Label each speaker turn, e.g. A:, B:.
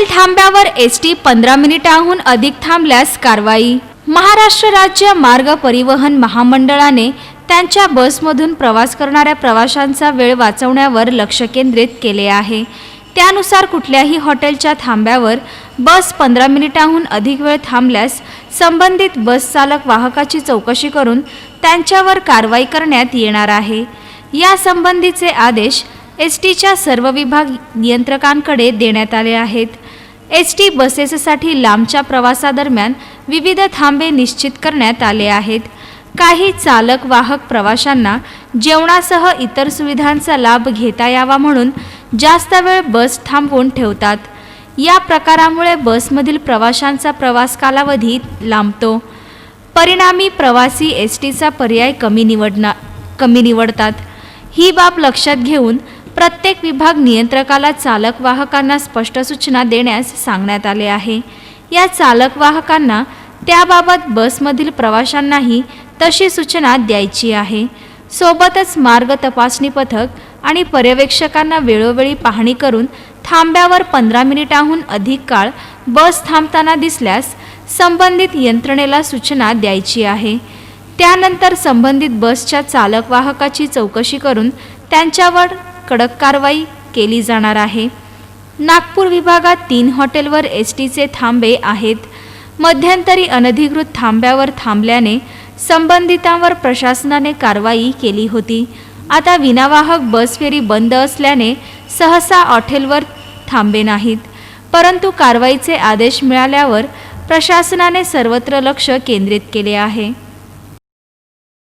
A: Hotel थांब्यावर S T पंधरा मिनिटांहून अधिक थांबल्यास कारवाई. महाराष्ट्र राज्य मार्ग परिवहन महामंडळाने त्यांच्या बसमधून प्रवास करणाऱ्या प्रवाशांचा वेळ वाचवण्यावर लक्ष केंद्रित केले आहे. त्यानुसार कुठल्याही हॉटेलच्या थांब्यावर बस पंधरा मिनिटांहून अधिक वेळ थांबल्यास संबंधित बस चालक वाहकाची चौकशी करून त्यांच्यावर कारवाई करण्यात येणार आहे. या संबंधीचे आदेश एस टीच्या सर्व विभाग नियंत्रकांकडे देण्यात आले आहेत. एस टी बसेससाठी लांबच्या प्रवासादरम्यान विविध थांबे निश्चित करण्यात आले आहेत. काही चालक वाहक प्रवाशांना जेवणासह इतर सुविधांचा लाभ घेता यावा म्हणून जास्त वेळ बस थांबवून ठेवतात. या प्रकारामुळे बसमधील प्रवाशांचा प्रवास कालावधी लांबतो. परिणामी प्रवासी एस टीचा पर्याय कमी निवडना कमी निवडतात. ही बाब लक्षात घेऊन प्रत्येक विभाग नियंत्रकाला चालक वाहकांना स्पष्ट सूचना देण्यास सांगण्यात आले आहे. या चालक वाहकांना त्याबाबत बसमधील प्रवाशांनाही तशी सूचना द्यायची आहे. सोबतच मार्ग तपासणी पथक आणि पर्यवेक्षकांना वेळोवेळी पाहणी करून थांब्यावर पंधरा मिनिटांहून अधिक काळ बस थांबताना दिसल्यास संबंधित यंत्रणेला सूचना द्यायची आहे. त्यानंतर संबंधित बसच्या चालक वाहकाची चौकशी करून त्यांच्यावर कडक कारवाई केली जाणार आहे. नागपूर विभागात तीन हॉटेलवर एस टीचे थांबे आहेत. मध्यंतरी अनधिकृत थांब्यावर थांबल्याने संबंधितांवर प्रशासनाने कारवाई केली होती. आता विनावाहक बस फेरी बंद असल्याने सहसा हॉटेलवर थांबे नाहीत. परंतु कारवाईचे आदेश मिळाल्यावर प्रशासनाने सर्वत्र लक्ष केंद्रित केले आहे.